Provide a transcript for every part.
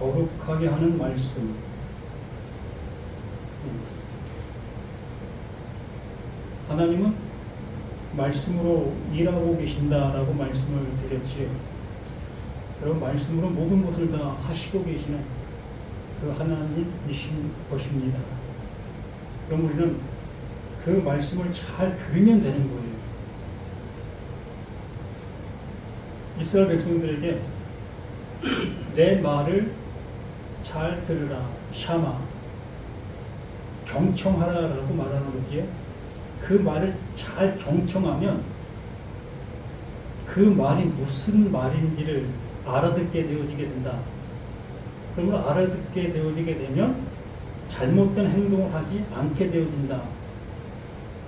거룩하게 하는 말씀. 하나님은 말씀으로 일하고 계신다라고 말씀을 드렸지요. 여러분 말씀으로 모든 것을 다 하시고 계시는 그 하나님이신 것입니다. 그럼 우리는 그 말씀을 잘 들으면 되는 거예요. 이스라엘 백성들에게 내 말을 잘 들으라, 샤마, 경청하라라고 말하는 거지요. 그 말을 잘 경청하면 그 말이 무슨 말인지를 알아듣게 되어지게 된다. 그러면 알아듣게 되어지게 되면 잘못된 행동을 하지 않게 되어진다.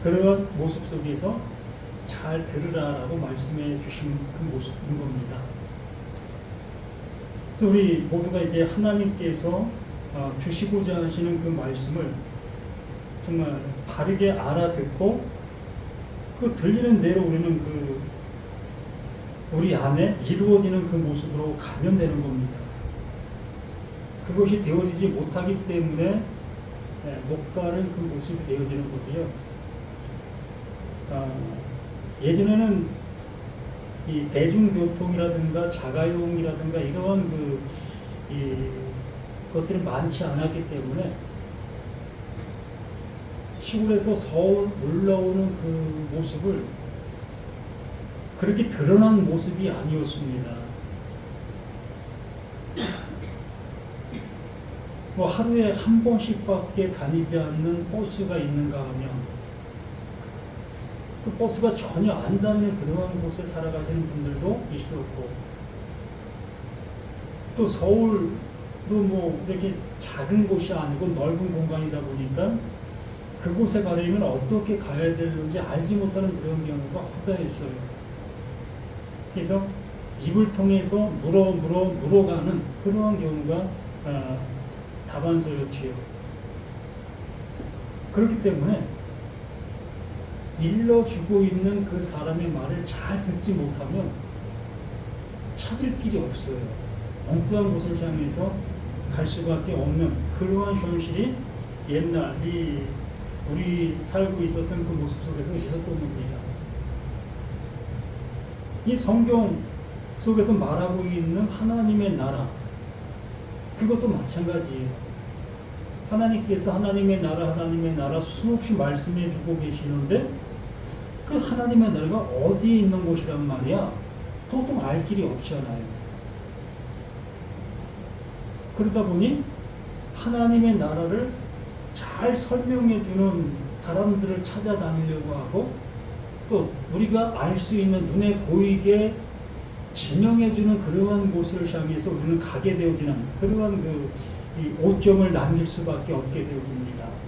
그런 모습 속에서 잘 들으라라고 말씀해 주신 그 모습인 겁니다. 그래서 우리 모두가 이제 하나님께서 어, 주시고자 하시는 그 말씀을 정말 바르게 알아듣고 그 들리는 대로 우리는 그 우리 안에 이루어지는 그 모습으로 가면 되는 겁니다. 그것이 되어지지 못하기 때문에 예, 못 가는 그 모습이 되어지는 거지요. 아, 예전에는 이 대중교통이라든가 자가용이라든가 이러한 그, 이, 것들이 많지 않았기 때문에 시골에서 서울 올라오는 그 모습을 그렇게 드러난 모습이 아니었습니다. 뭐 하루에 한 번씩밖에 다니지 않는 버스가 있는가 하면 그 버스가 전혀 안 다니는 그러한 곳에 살아가시는 분들도 있었고 또 서울도 뭐 이렇게 작은 곳이 아니고 넓은 공간이다 보니까 그곳에 가려면 어떻게 가야 되는지 알지 못하는 그런 경우가 허다했어요. 그래서 입을 통해서 물어 물어 물어가는 그러한 경우가 아, 다반서였지요. 그렇기 때문에 일러주고 있는 그 사람의 말을 잘 듣지 못하면 찾을 길이 없어요. 엉뚱한 곳을 향해서 갈 수밖에 없는 그러한 현실이 옛날 이 우리 살고 있었던 그 모습 속에서 있었던 겁니다. 이 성경 속에서 말하고 있는 하나님의 나라 그것도 마찬가지예요. 하나님께서 하나님의 나라 하나님의 나라 수없이 말씀해 주고 계시는데 그 하나님의 나라가 어디에 있는 곳이란 말이야? 도통 알 길이 없잖아요. 그러다 보니 하나님의 나라를 잘 설명해 주는 사람들을 찾아다니려고 하고 또 우리가 알 수 있는 눈에 보이게 지명해 주는 그러한 곳을 향해서 우리는 가게 되어지는 그러한 그이 오점을 남길 수밖에 없게 되어집니다.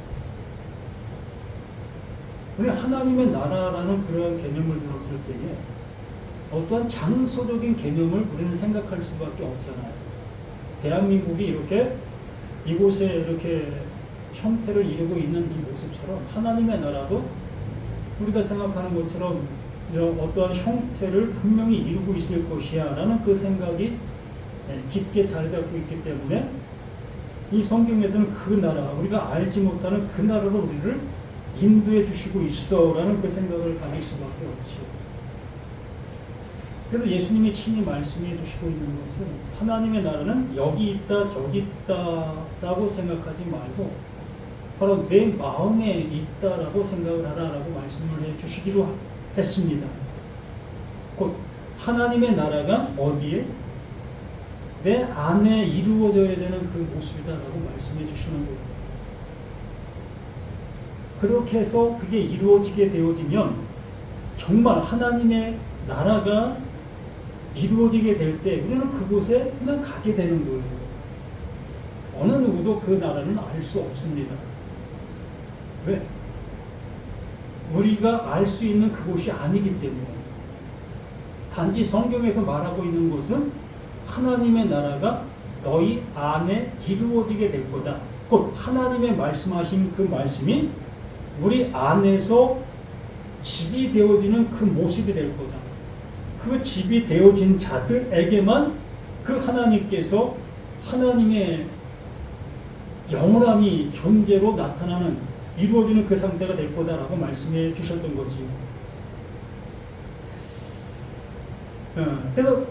우리 하나님의 나라라는 그러한 개념을 들었을 때에 어떠한 장소적인 개념을 우리는 생각할 수밖에 없잖아요. 대한민국이 이렇게 이곳에 이렇게 형태를 이루고 있는 이 모습처럼 하나님의 나라도 우리가 생각하는 것처럼 이런 어떠한 형태를 분명히 이루고 있을 것이야 라는 그 생각이 깊게 자리 잡고 있기 때문에 이 성경에서는 그 나라, 우리가 알지 못하는 그 나라로 우리를 인도해 주시고 있어 라는 그 생각을 가질 수밖에 없죠. 그래서 예수님이 친히 말씀해 주시고 있는 것은 하나님의 나라는 여기 있다 저기 있다 라고 생각하지 말고 바로 내 마음에 있다라고 생각을 하라라고 말씀을 해 주시기로 했습니다. 곧 하나님의 나라가 어디에 내 안에 이루어져야 되는 그 모습이다라고 말씀해 주시는 거예요. 그렇게 해서 그게 이루어지게 되어지면 정말 하나님의 나라가 이루어지게 될 때 우리는 그곳에 그냥 가게 되는 거예요. 어느 누구도 그 나라는 알 수 없습니다. 왜? 우리가 알 수 있는 그곳이 아니기 때문에. 단지 성경에서 말하고 있는 것은 하나님의 나라가 너희 안에 이루어지게 될 거다. 곧 하나님의 말씀하신 그 말씀이 우리 안에서 집이 되어지는 그 모습이 될 거다. 그 집이 되어진 자들에게만 그 하나님께서 하나님의 영원함이 존재로 나타나는 이루어지는 그 상태가 될 거다라고 말씀해 주셨던 거지요. 어, 그래서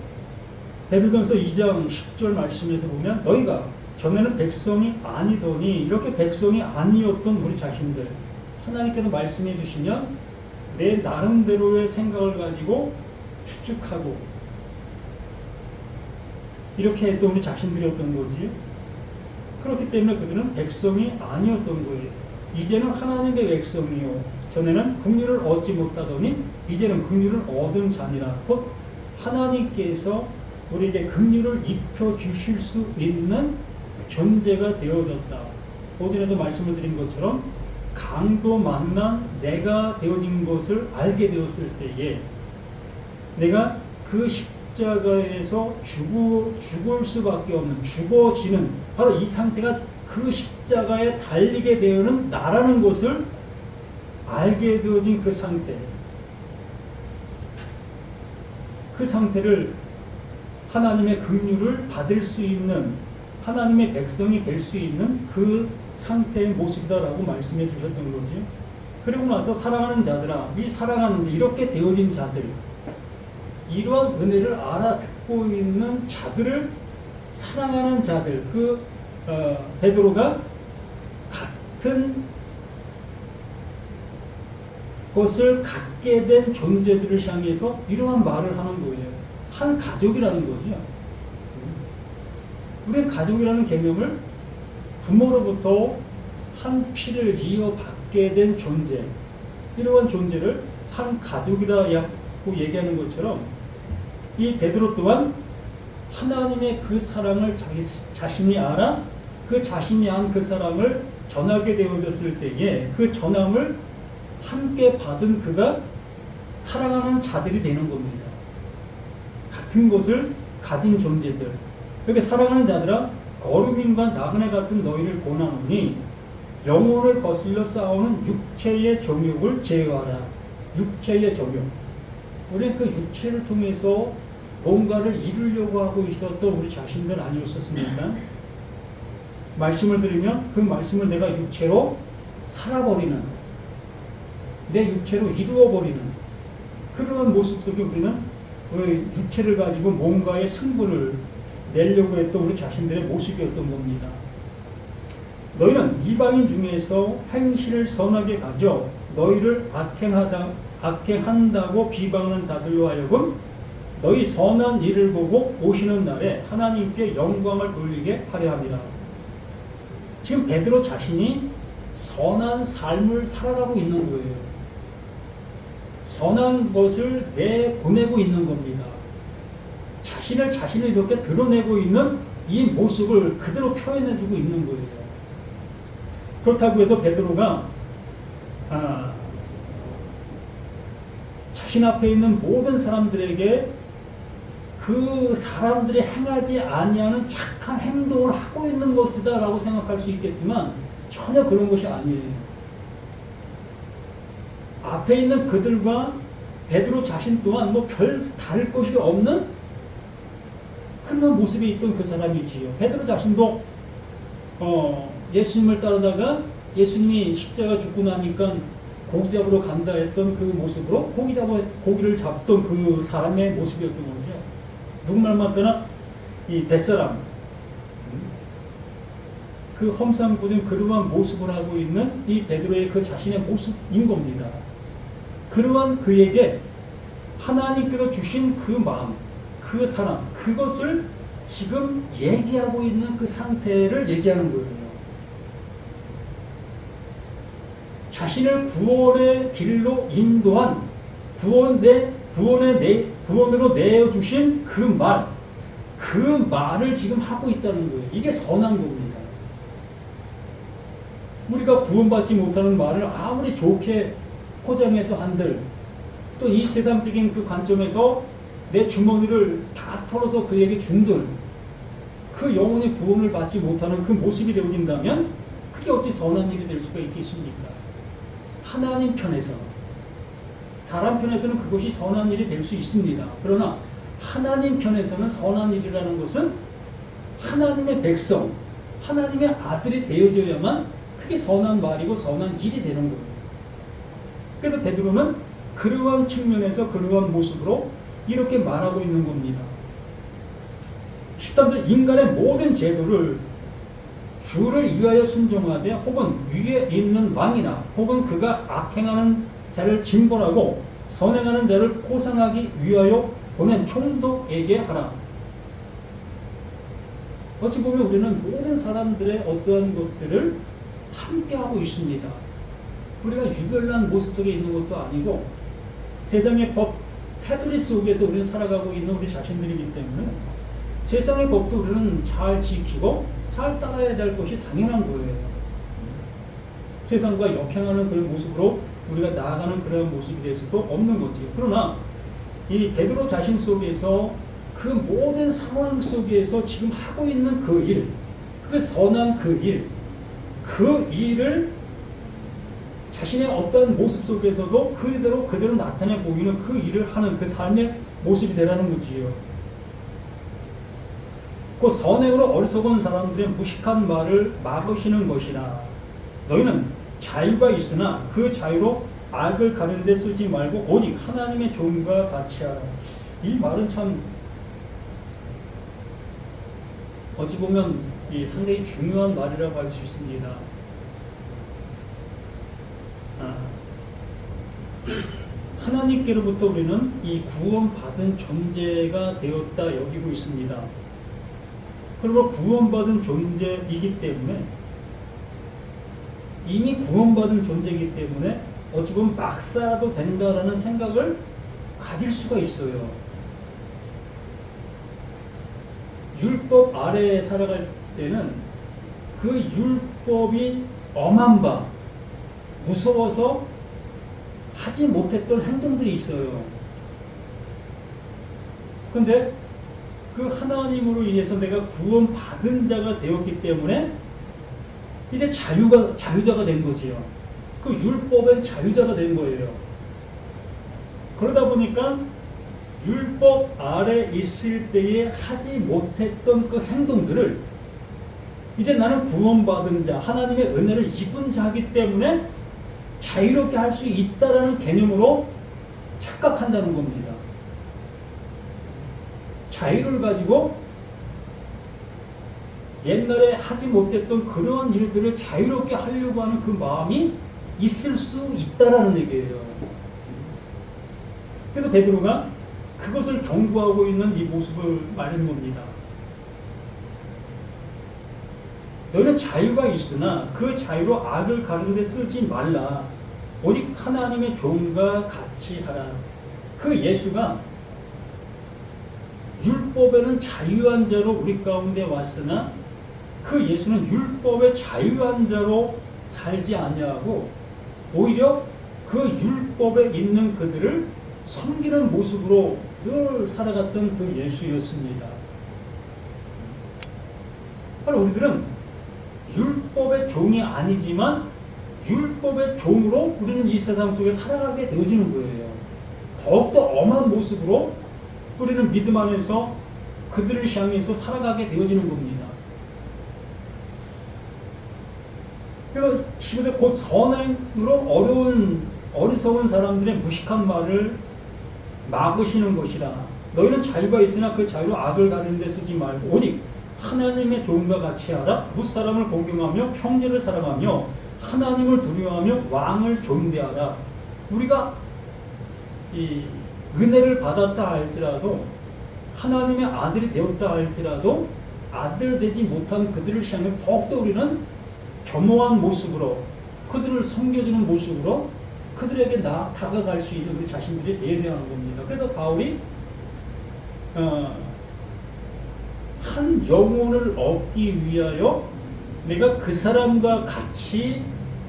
베드로전서 2장 10절 말씀에서 보면 너희가 전에는 백성이 아니더니 이렇게 백성이 아니었던 우리 자신들 하나님께서 말씀해 주시면 내 나름대로의 생각을 가지고 추측하고 이렇게 했던 우리 자신들이었던 거지. 그렇기 때문에 그들은 백성이 아니었던 거예요. 이제는 하나님의 백성이요. 전에는 긍휼을 얻지 못하더니 이제는 긍휼을 얻은 자니라. 곧 하나님께서 우리에게 긍휼을 입혀 주실 수 있는 존재가 되어졌다. 어제도 말씀을 드린 것처럼 강도 만난 내가 되어진 것을 알게 되었을 때에 내가 그 십자가에서 죽어, 죽을 수밖에 없는 죽어지는 바로 이 상태가 그 십자가에 달리게 되는 나라는 것을 알게 되어진 그 상태. 그 상태를 하나님의 긍휼을 받을 수 있는 하나님의 백성이 될 수 있는 그 상태의 모습이다라고 말씀해 주셨던 거지. 그리고 나서 사랑하는 자들아, 이 사랑하는 자, 이렇게 되어진 자들, 이러한 은혜를 알아듣고 있는 자들을 사랑하는 자들, 그 어, 베드로가 같은 것을 갖게 된 존재들을 향해서 이러한 말을 하는 거예요. 한 가족이라는 거죠. 우리는 가족이라는 개념을 부모로부터 한 피를 이어받게 된 존재, 이러한 존재를 한 가족이라고 얘기하는 것처럼 이 베드로 또한 하나님의 그 사랑을 자기 자신이 알아 그 자신이 한 그 사랑을 전하게 되어졌을 때에 그 전함을 함께 받은 그가 사랑하는 자들이 되는 겁니다. 같은 것을 가진 존재들. 그렇게 사랑하는 자들아 거루민과 나그네 같은 너희를 고나노니 영혼을 거슬러 싸우는 육체의 정욕을 제어하라. 육체의 정욕. 우리는 그 육체를 통해서 뭔가를 이루려고 하고 있었던 우리 자신들 아니었었습니까? 말씀을 들으면 그 말씀을 내가 육체로 살아버리는 내 육체로 이루어버리는 그런 모습 속에 우리는 그 육체를 가지고 뭔가의 승부를 내려고 했던 우리 자신들의 모습이었던 겁니다. 너희는 이방인 중에서 행실을 선하게 가져 너희를 악행하다, 악행한다고 비방하는 자들로 하여금 너희 선한 일을 보고 오시는 날에 하나님께 영광을 돌리게 하려 합니다. 지금 베드로 자신이 선한 삶을 살아가고 있는 거예요. 선한 것을 내보내고 있는 겁니다. 자신을 자신을 이렇게 드러내고 있는 이 모습을 그대로 표현해주고 있는 거예요. 그렇다고 해서 베드로가 아, 자신 앞에 있는 모든 사람들에게 그 사람들이 행하지 아니하는 착한 행동을 하고 있는 것이다라고 생각할 수 있겠지만 전혀 그런 것이 아니에요. 앞에 있는 그들과 베드로 자신 또한 뭐 별 다를 것이 없는 그런 모습에 있던 그 사람이지요. 베드로 자신도 어, 예수님을 따르다가 예수님이 십자가 죽고 나니까 고기 잡으러 간다 했던 그 모습으로 고기 잡아 고기를 잡던 그 사람의 모습이었던 거죠. 누구 말 맞더나 이 뱃사람 그 험상궂은 그러한 모습을 하고 있는 이 베드로의 그 자신의 모습인 겁니다. 그러한 그에게 하나님께서 주신 그 마음, 그 사랑, 그것을 지금 얘기하고 있는 그 상태를 얘기하는 거예요. 자신을 구원의 길로 인도한 구원 내 구원의 내 구원으로 내어 주신 그 말, 그 말을 지금 하고 있다는 거예요. 이게 선한 겁니다. 우리가 구원받지 못하는 말을 아무리 좋게 포장해서 한들 또 이 세상적인 그 관점에서 내 주머니를 다 털어서 그에게 준들 그 영혼이 구원을 받지 못하는 그 모습이 되어진다면 그게 어찌 선한 일이 될 수가 있겠습니까? 하나님 편에서 사람 편에서는 그것이 선한 일이 될 수 있습니다. 그러나 하나님 편에서는 선한 일이라는 것은 하나님의 백성, 하나님의 아들이 되어져야만 그게 선한 말이고 선한 일이 되는 거예요. 그래서 베드로는 그러한 측면에서 그러한 모습으로 이렇게 말하고 있는 겁니다. 13절 인간의 모든 제도를 주를 위하여 순종하되 혹은 위에 있는 왕이나 혹은 그가 악행하는 자를 징벌하고 선행하는 자를 포상하기 위하여 보낸 총독에게 하라. 어찌 보면 우리는 모든 사람들의 어떠한 것들을 함께하고 있습니다. 우리가 유별난 모습 속에 있는 것도 아니고 세상의 법, 테두리 속에서 우리는 살아가고 있는 우리 자신들이기 때문에 세상의 우리는 잘 지키고 잘 따라야 될 것이 당연한 거예요. 세상과 역행하는 그런 모습으로 우리가 나아가는 그런 모습이 될 수도 없는 거지. 그러나 이 베드로 자신 속에서 그 모든 상황 속에서 지금 하고 있는 그 일, 그 선한 그 일, 그 일을 자신의 어떤 모습 속에서도 그대로 그대로 나타내 보이는 그 일을 하는 그 삶의 모습이 되라는 거지요. 그 선행으로 어리석은 사람들의 무식한 말을 막으시는 것이라. 너희는 자유가 있으나 그 자유로 악을 가는데 쓰지 말고 오직 하나님의 종과 같이 하라. 이 말은 참 어찌 보면 이 상당히 중요한 말이라고 할 수 있습니다. 아, 하나님께로부터 우리는 이 구원받은 존재가 되었다 여기고 있습니다. 그리고 구원받은 존재이기 때문에 이미 구원받은 존재이기 때문에 어찌 보면 막 살아도 된다라는 생각을 가질 수가 있어요. 율법 아래에 살아갈 때는 그 율법이 엄한 바, 무서워서 하지 못했던 행동들이 있어요. 근데 그 하나님으로 인해서 내가 구원받은 자가 되었기 때문에 이제 자유가 자유자가 된 거지요. 그 율법엔 자유자가 된 거예요. 그러다 보니까 율법 아래 있을 때에 하지 못했던 그 행동들을 이제 나는 구원받은 자, 하나님의 은혜를 입은 자이기 때문에 자유롭게 할 수 있다라는 개념으로 착각한다는 겁니다. 자유를 가지고 옛날에 하지 못했던 그러한 일들을 자유롭게 하려고 하는 그 마음이 있을 수 있다라는 얘기예요. 그래서 베드로가 그것을 경고하고 있는 이 모습을 말하는 겁니다. 너희는 자유가 있으나 그 자유로 악을 가르는 데 쓰지 말라. 오직 하나님의 종과 같이 하라. 그 예수가 율법에는 자유한 자로 우리 가운데 왔으나 그 예수는 율법의 자유한 자로 살지 아니하고 오히려 그 율법에 있는 그들을 섬기는 모습으로 늘 살아갔던 그 예수였습니다. 바로 우리들은 율법의 종이 아니지만 율법의 종으로 우리는 이 세상 속에 살아가게 되어지는 거예요. 더욱더 엄한 모습으로 우리는 믿음 안에서 그들을 향해서 살아가게 되어지는 겁니다. 그러니까 15대 곧 선행으로 어려운 어리석은 사람들의 무식한 말을 막으시는 것이라 너희는 자유가 있으나 그 자유로 악을 가리는 데 쓰지 말고 오직 하나님의 종과 같이 하라 무 사람을 공경하며 형제를 사랑하며 하나님을 두려워하며 왕을 존대하라 우리가 이 은혜를 받았다 할지라도 하나님의 아들이 되었다 할지라도 아들 되지 못한 그들을 향해 더욱더 우리는 겸허한 모습으로 그들을 섬겨주는 모습으로 그들에게 나, 다가갈 수 있는 우리 자신들이 되어야 하는 겁니다. 그래서 바울이 어, 한 영혼을 얻기 위하여 내가 그 사람과 같이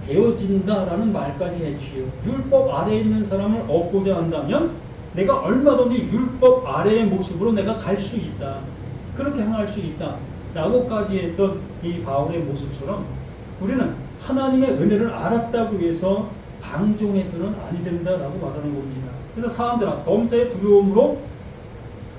되어진다라는 말까지 했지요. 율법 아래에 있는 사람을 얻고자 한다면 내가 얼마든지 율법 아래의 모습으로 내가 갈 수 있다. 그렇게 향할 수 있다. 라고까지 했던 이 바울의 모습처럼 우리는 하나님의 은혜를 알았다고 해서 방종해서는 아니 된다라고 말하는 겁니다. 그래서 사람들 앞 범사의 두려움으로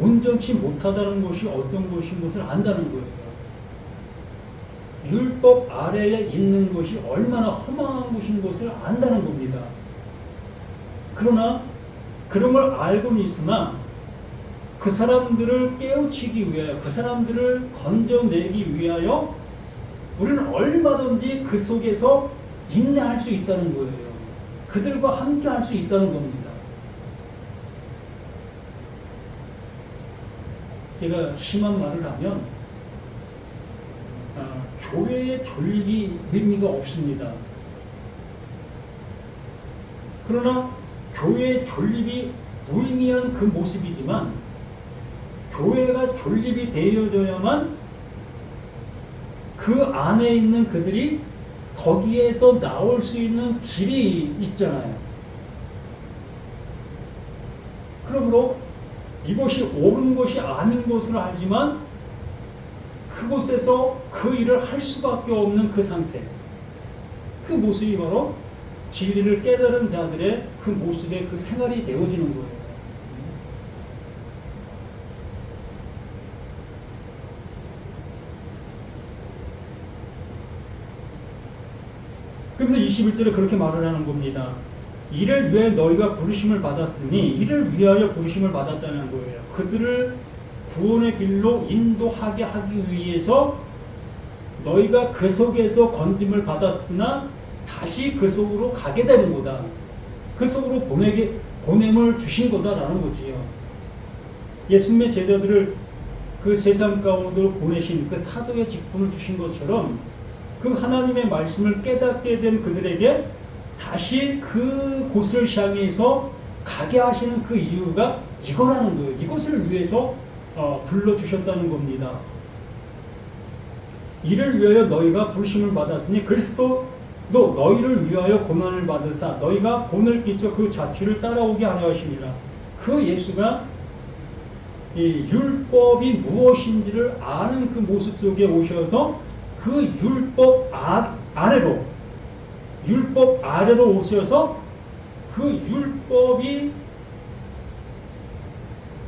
온전치 못하다는 것이 어떤 것인 것을 안다는 거예요. 율법 아래에 있는 것이 얼마나 허망한 것인 것을 안다는 겁니다. 그러나 그런 걸 알고는 있으나 그 사람들을 깨우치기 위하여 그 사람들을 건져내기 위하여 우리는 얼마든지 그 속에서 인내할 수 있다는 거예요. 그들과 함께 할 수 있다는 겁니다. 제가 심한 말을 하면 아, 교회의 존립이 의미가 없습니다. 그러나 교회의 존립이 무의미한 그 모습이지만 교회가 존립이 되어져야만 그 안에 있는 그들이 거기에서 나올 수 있는 길이 있잖아요. 그러므로 이것이 옳은 것이 아닌 것을 알지만 그곳에서 그 일을 할 수밖에 없는 그 상태. 그 모습이 바로 진리를 깨달은 자들의 그 모습의 그 생활이 되어지는 거예요. 그래서 21절에 그렇게 말을 하는 겁니다. 이를 위해 너희가 부르심을 받았으니 이를 위하여 부르심을 받았다는 거예요. 그들을 구원의 길로 인도하게 하기 위해서 너희가 그 속에서 건짐을 받았으나 다시 그 속으로 가게 되는 거다. 그 속으로 보내게 보냄을 주신 거다라는 거지요. 예수님의 제자들을 그 세상 가운데로 보내신 그 사도의 직분을 주신 것처럼 그 하나님의 말씀을 깨닫게 된 그들에게 다시 그 곳을 향해서 가게 하시는 그 이유가 이거라는 거예요. 이것을 위해서 어, 불러주셨다는 겁니다. 이를 위하여 너희가 부르심을 받았으니 그리스도 도 너희를 위하여 고난을 받으사 너희가 본을 끼쳐 그 자취를 따라오게 하려 하심이라. 그 예수가 이 율법이 무엇인지를 아는 그 모습 속에 오셔서 그 율법 아, 아래로 율법 아래로 오셔서 그 율법이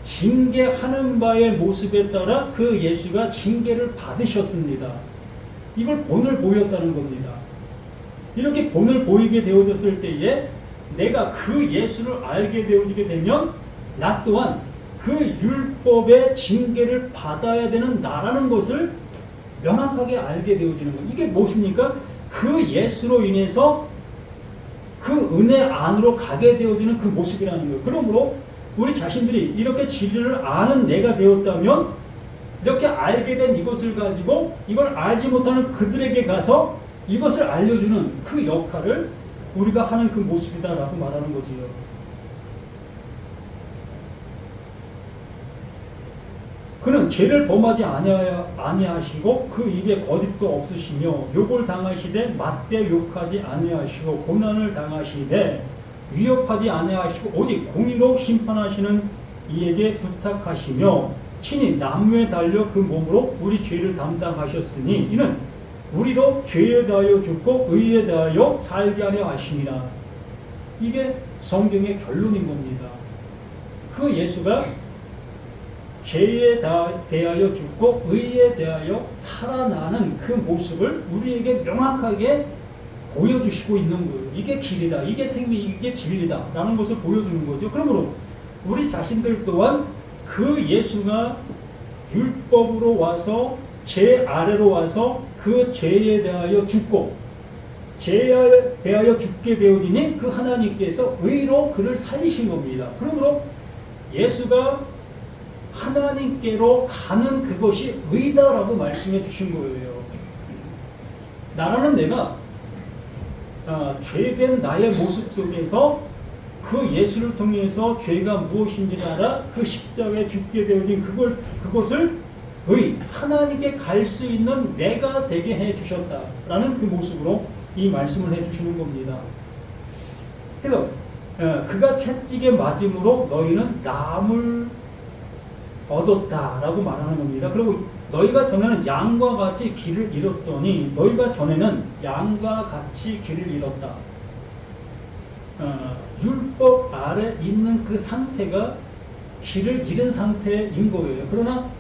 징계하는 바의 모습에 따라 그 예수가 징계를 받으셨습니다. 이걸 본을 보였다는 겁니다. 이렇게 본을 보이게 되어졌을 때에 내가 그 예수를 알게 되어지게 되면 나 또한 그 율법의 징계를 받아야 되는 나라는 것을 명확하게 알게 되어지는 것. 이게 무엇입니까? 그 예수로 인해서 그 은혜 안으로 가게 되어지는 그 모습이라는 거예요. 그러므로 우리 자신들이 이렇게 진리를 아는 내가 되었다면 이렇게 알게 된 이것을 가지고 이걸 알지 못하는 그들에게 가서 이것을 알려주는 그 역할을 우리가 하는 그 모습이다라고 말하는 거지요. 그는 죄를 범하지 아니하- 아니하시고 그 입에 거짓도 없으시며 욕을 당하시되 맞대 욕하지 아니하시고 고난을 당하시되 위협하지 아니하시고 오직 공의로 심판하시는 이에게 부탁하시며 친히 나무에 달려 그 몸으로 우리 죄를 담당하셨으니 이는 우리로 죄에 대하여 죽고 의에 대하여 살게 하려 하심이라 이게 성경의 결론인 겁니다. 그 예수가 죄에 대하여 죽고 의에 대하여 살아나는 그 모습을 우리에게 명확하게 보여주시고 있는 거예요. 이게 길이다, 이게 생명, 이게 진리다 라는 것을 보여주는 거죠. 그러므로 우리 자신들 또한 그 예수가 율법으로 와서 죄 아래로 와서 그 죄에 대하여 죽고 죄에 대하여 죽게 되어지니 그 하나님께서 의로 그를 살리신 겁니다. 그러므로 예수가 하나님께로 가는 그것이 의다라고 말씀해 주신 거예요. 나라는 내가 아, 죄된 나의 모습 속에서 그 예수를 통해서 죄가 무엇인지를 알아 그 십자가에 죽게 되어진 그걸 그것을 의 하나님께 갈 수 있는 내가 되게 해 주셨다라는 그 모습으로 이 말씀을 해 주시는 겁니다. 그래서 어, 그가 채찍에 맞음으로 너희는 남을 얻었다라고 말하는 겁니다. 그리고 너희가 전에는 양과 같이 길을 잃었더니 너희가 전에는 양과 같이 길을 잃었다. 어, 율법 아래 있는 그 상태가 길을 잃은 상태인 거예요. 그러나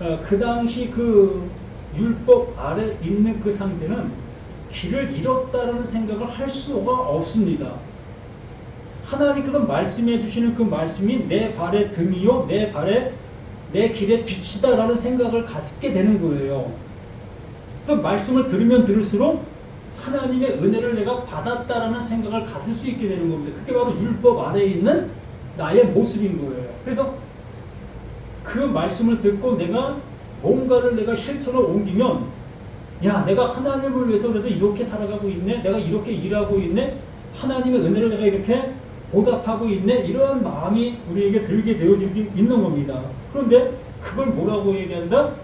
어, 그 당시 그 율법 아래 있는 그 상태는 길을 잃었다라는 생각을 할 수가 없습니다. 하나님께서 말씀해 주시는 그 말씀이 내 발의 등이요, 내 발의 내 길의 빛이다라는 생각을 갖게 되는 거예요. 그래서 말씀을 들으면 들을수록 하나님의 은혜를 내가 받았다라는 생각을 가질 수 있게 되는 겁니다. 그게 바로 율법 아래에 있는 나의 모습인 거예요. 그래서 그 말씀을 듣고 내가 뭔가를 내가 실천을 옮기면 야 내가 하나님을 위해서 그래도 이렇게 살아가고 있네 내가 이렇게 일하고 있네 하나님의 은혜를 내가 이렇게 보답하고 있네 이러한 마음이 우리에게 들게 되어지고 있는 겁니다. 그런데 그걸 뭐라고 얘기한다?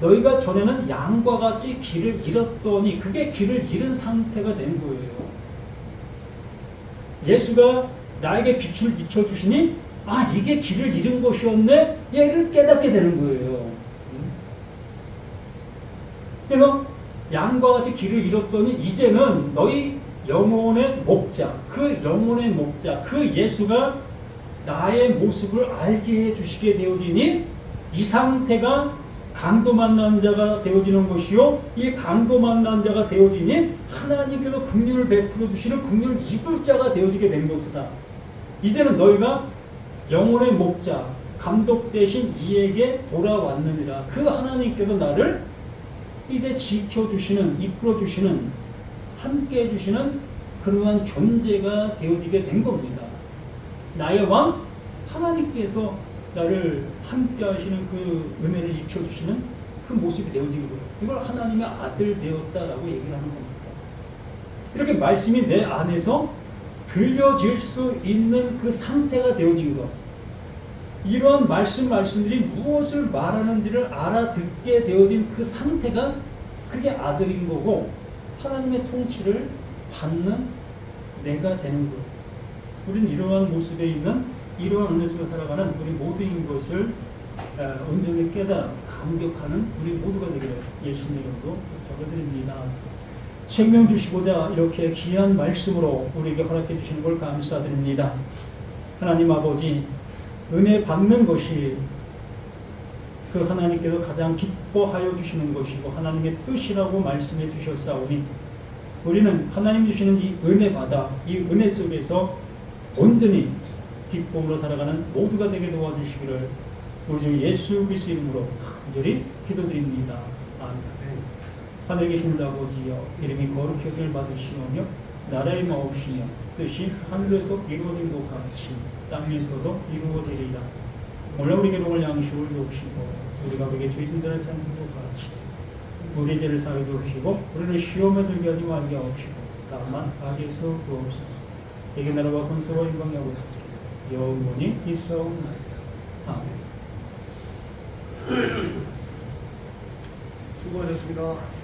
너희가 전에는 양과 같이 길을 잃었더니 그게 길을 잃은 상태가 된 거예요. 예수가 나에게 빛을 비춰주시니 아 이게 길을 잃은 것이었네? 얘를 깨닫게 되는 거예요. 그래서 양과 같이 길을 잃었더니 이제는 너희 영혼의 목자 그 영혼의 목자 그 예수가 나의 모습을 알게 해주시게 되어지니 이 상태가 강도 만난 자가 되어지는 것이요 이 강도 만난 자가 되어지니 하나님께서 긍휼을 베풀어 주시는 긍휼 입을 자가 되어지게 된 것이다. 이제는 너희가 영혼의 목자 감독 대신 이에게 돌아왔느니라. 그 하나님께서 나를 이제 지켜주시는 이끌어주시는 함께 해주시는 그러한 존재가 되어지게 된 겁니다. 나의 왕 하나님께서 나를 함께 하시는 그 은혜를 입혀주시는 그 모습이 되어지는 거예요. 이걸 하나님의 아들 되었다라고 얘기를 하는 겁니다. 이렇게 말씀이 내 안에서 들려질 수 있는 그 상태가 되어진 것. 이러한 말씀 말씀들이 무엇을 말하는지를 알아듣게 되어진 그 상태가 그게 아들인 거고 하나님의 통치를 받는 내가 되는 것. 우리는 이러한 모습에 있는 이러한 은혜 속에 살아가는 우리 모두인 것을 어, 온전히 깨달아 감격하는 우리 모두가 되기를 예수님 이름으로 적어드립니다. 생명 주시고자 이렇게 귀한 말씀으로 우리에게 허락해 주시는 걸 감사드립니다. 하나님 아버지, 은혜 받는 것이 그 하나님께서 가장 기뻐하여 주시는 것이고 하나님의 뜻이라고 말씀해 주셨사오니 우리는 하나님 주시는 이 은혜 받아 이 은혜 속에서 온전히 기쁨으로 살아가는 모두가 되게 도와주시기를 우리 주 예수 그리스도 이름으로 간절히 기도드립니다. 아멘. 하늘에 계신 우리 아버지여 이름이 거룩히 여김을 받으시오며 나라의 마옵시며 뜻이 하늘에서 이루어진 것 같이 땅에서도 이루어지리라 오늘 우리에게 용을 양식을 주옵시고 우리가 우리에게 사는 것 같이 우리 죄를 사여 주옵시고 우리를 시험에 들게 하지 말게 하옵시고 다만 악에서 구하옵소서. 내게 나라와 권세와 영광이 하고 영원히 있사옵나이다. 아멘. 수고하셨습니다.